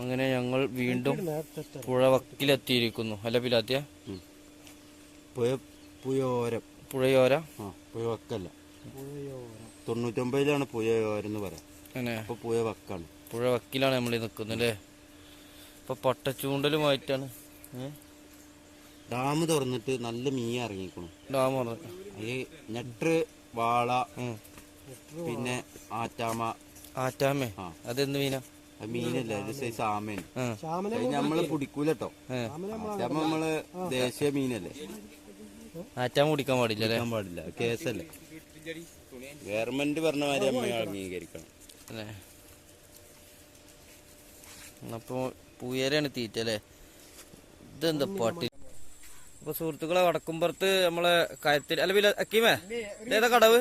അങ്ങനെ ഞങ്ങൾ വീണ്ടും പുഴ വക്കിലെത്തിയിരിക്കുന്നു. അല്ല പിലാത്തിയ? പുഴയോര. പുഴവക്കല്ല. തൊണ്ണൂറ്റൊമ്പതിലാണ് പുഴയോരെന്ന് എന്ന് പറയാം. അപ്പൊ പുയ വക്കാണ് പുഴ വക്കിലാണ് നമ്മൾ നിൽക്കുന്നത് അല്ലേ ഇപ്പൊ പട്ടച്ചൂണ്ടലുമായിട്ടാണ്? ഡാം തുറന്നിട്ട് നല്ല മീൻ ഇറങ്ങിക്കണം ഡാം തുറന്നിട്ട്. ഈ നെട്ട് വാള പിന്നെ ആറ്റാമ. ആറ്റാമേ. അതെന്ത് മീനാ? മീനല്ല ഒരു സൈസ് ആമേന് ആ. അത് നമ്മൾ പിടിക്കൂലട്ടോ ഏ. നമ്മൾ ദേശീയ മീനല്ലേ. ആറ്റാ കുടിക്കാൻ പാടില്ല പാടില്ല. കേസല്ലേ. ഗവൺമെന്റ് പറഞ്ഞ മാതിരി അമ്മ അംഗീകരിക്കണം അല്ലേ? അപ്പൊ പൂയരാണ് തീറ്റ അല്ലേ? ഇതെന്താ പട്ടി? അപ്പൊ സുഹൃത്തുക്കളെ വടക്കുംപുറത്ത് നമ്മളെ കയത്തിൽ അല്ല പിന്നെ അക്കീമേ ഇതേതാ കടവ്?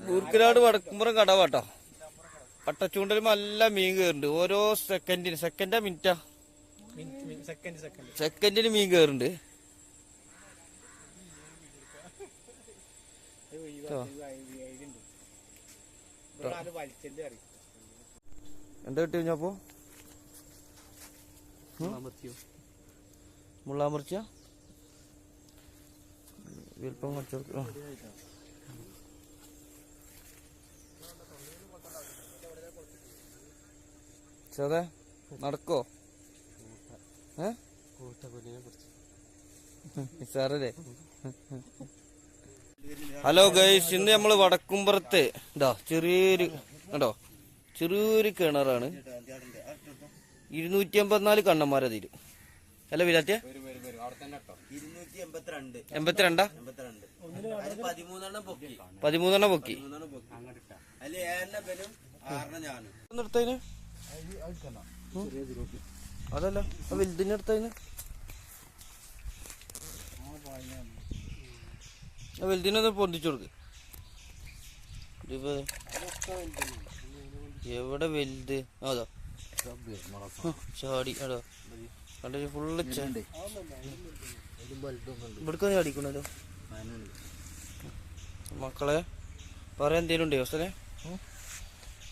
ബൂർക്കിനാട് വടക്കുംപുറം കടവാട്ടോ. പട്ടച്ചൂണ്ടലും നല്ല മീൻ കയറുന്നുണ്ട് ഓരോ സെക്കൻഡിന് സെക്കൻഡാ മിനിറ്റാ സെക്കൻഡിന് മീൻ കയറുന്നുണ്ട് എന്താ കിട്ടി കഴിഞ്ഞപ്പോ മുള്ളാമറിച്ച വിൽപ്പം കച്ചവടം സതെ നടക്കോ? നിസാറല്ലേ? സാറല്ലേ ഹലോ ഗൈസ് ഇന്ന് നമ്മൾ വടക്കുംപുറത്ത് ഇതാ ചെറിയൊരു കണ്ടോ? ചെറിയൊരു കിണറാണ്. ഇരുന്നൂറ്റി അമ്പത്തിനാല് കണ്ണന്മാരതിൽ അല്ല ഇരുന്നൂറ്റി എൺപത്തിരണ്ട്? പതിമൂന്നെണ്ണം പൊക്കി. നിർത്തതിന് അതല്ല ആ അടുത്തതിന് വലുതിനൊന്ന് പൊന്തിച്ചു കൊടുക്ക്. എവിടെ വലുത്? അതോ ചാടി അതാ കണ്ടു ഫുള്ള് ഇവിടെ ചാടിക്കണല്ലോ. മക്കളെ പറയാൻ എന്തേലും ഉണ്ടോ സ്ഥലേ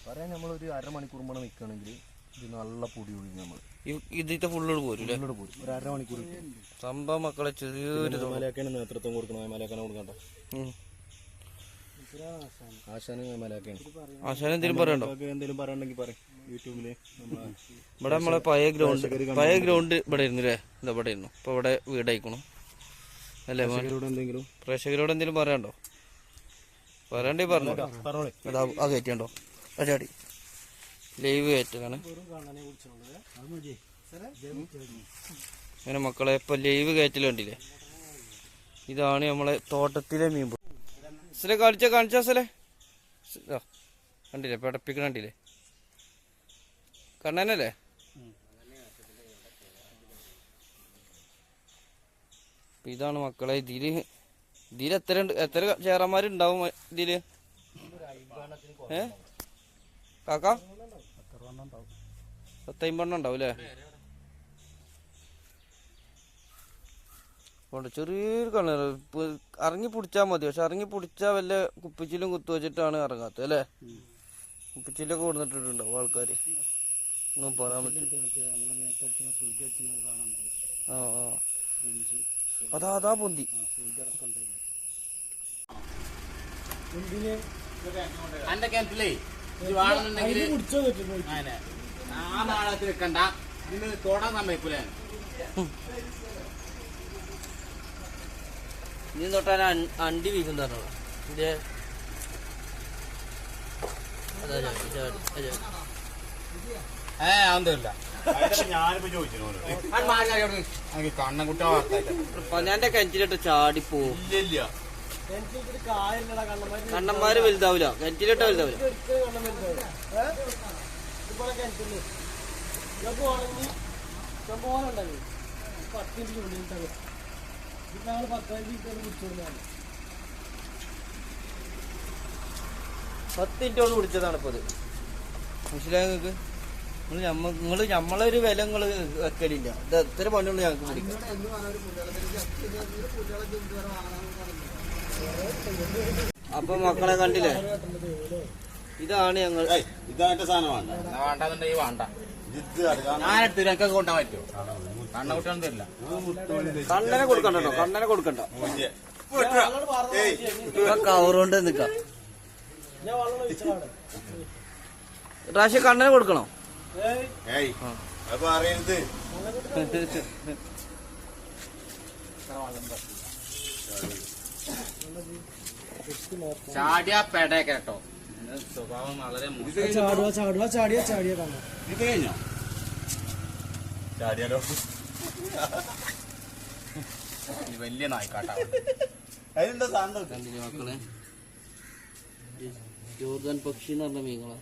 പറയാൻ നമ്മളൊരു അരമണിക്കൂർ മുമ്പ് നിൽക്കുകയാണെങ്കിൽ ഇത് നല്ല പൊടി ഒഴിഞ്ഞ് നമ്മൾ ഇതിത്തെ ഫുള്ളോട് പോരും പോയി ഒരു അരമണിക്കൂർ സംഭവം മക്കളെ ചെറിയൊരു ഇത് മലയാക്കാണ് നേതൃത്വം കൊടുക്കണം? മലയാക്കാനെ കൊടുക്കണ്ട. ഉം. ആശാന് മലയാക്കാണ് ആശാൻ എന്തേലും പറയണ്ടോ? എന്തെങ്കിലും പറയണ്ടെങ്കിൽ പറയും. യൂട്യൂബിൽ നമ്മളെ ഇവിടെ നമ്മളെ പഴയ ഗ്രൗണ്ട് പഴയ ഗ്രൗണ്ട് ഇവിടെ ഇരുന്നു അല്ലേ ഇതാ ഇവിടെ ഇരുന്നു ഇപ്പൊ ഇവിടെ വീടായിക്കണു. അല്ലേ മോൻ? ഇവരോട് എന്തെങ്കിലും? പ്രേക്ഷകരോട് എന്തെങ്കിലും പറയണ്ടോ? പറയണ്ടേ പറഞ്ഞോ. പറഞ്ഞോളെ അതാ ആ കയറ്റിയുണ്ടോ? ചാടി ലൈവ് കയറ്റലാണ്. അങ്ങനെ മക്കളെ ഇപ്പൊ ലൈവ് കയറ്റൽ വേണ്ടില്ലേ ഇതാണ് നമ്മളെ തോട്ടത്തിലെ മീൻ സിലെ കാണിച്ച കാണിച്ച സിലെ ആ, കണ്ടില്ലേ? പടപ്പിക്കണ കണ്ടില്ലേ? കണ്ണനല്ലേ? ഇതാണ് മക്കളെ ഇതിൽ. ഇതിൽ എത്ര എത്ര ചേറന്മാരുണ്ടാവും ഇതിൽ? ഏ? കാക്ക? പത്തമ്പണ്ണം ഉണ്ടാവും അല്ലേ കൊണ്ട് ചെറിയൊരു കിണർ ഇറങ്ങി പിടിച്ചാൽ മതി. പക്ഷെ ഇറങ്ങി പിടിച്ചാൽ വല്ല കുപ്പിച്ചിലും കുത്തു വെച്ചിട്ടാണ് ഇറങ്ങാത്തത് അല്ലേ? കുപ്പിച്ചിലൊക്കെ കൊടുത്തിട്ടുണ്ടാവും ആൾക്കാർ ഒന്നും പറയാൻ പറ്റും ആ ആ. അതാ അതാ പൊന്തി. അന്റെ കിണറ്റിലേ? ഇത് വേണമെന്നുണ്ടെങ്കിൽ. ആ നാളത്തിൽ വെക്കണ്ട ഇതിന് തൊടാൻ സമ്മതിക്കൂലേ? നീ തൊട്ടാൽ അണ്ടി ഇതേ ചാടി, ആ ചാടി. ഏ അതൊന്നുമില്ല പന്നാന്റെ കിണറ്റിലിട്ട് ചാടി പോവും. ഇല്ല. കണ്ണന്മാര് വലുതാവില്ല കിണറ്റിലിട്ട വലുതാവില്ല പത്ത് മിനിറ്റ് കൊണ്ട് പിടിച്ചതാണ് ഇപ്പൊ ഇത്. മനസ്സിലായ നിങ്ങക്ക് നിങ്ങൾ ഞമ്മളൊരു വില നിങ്ങൾ വെക്കലില്ല. ഇത് എത്ര പണിയുള്ളൂ ഞങ്ങൾക്ക് പിടിക്കാം അപ്പൊ മക്കളെ കണ്ടില്ലേ? ഇതാണ് ഞങ്ങൾ. ഇതാന്റെ സാധനമാണ് വേണ്ടെന്നുണ്ടെങ്കിൽ വേണ്ട. എനിക്കൊക്കെ കൊണ്ടാൻ പറ്റുമോ? തരില്ല കണ്ണനെ കൊടുക്കണ്ടോ? കണ്ണനെ കൊടുക്കണ്ട? കവറുകൊണ്ട് നിക്കാം പ്രാവശ്യം കണ്ണനെ കൊടുക്കണോ? അറിയരുത് ചാടിയ പെടയൊക്കെ കേട്ടോ. സ്വഭാവം വളരെ. ചാടുക ചാടുക ചാടിയ ചാടിയ കാണാം ഇത് കഴിഞ്ഞോ? ചാടിയാലോ? വലിയ നായ്ക്കാട്ടാ. അതിനെന്താ സാധനം മക്കളെ? ജോർദാൻ പക്ഷി എന്ന് പറഞ്ഞ മീനുകളാ.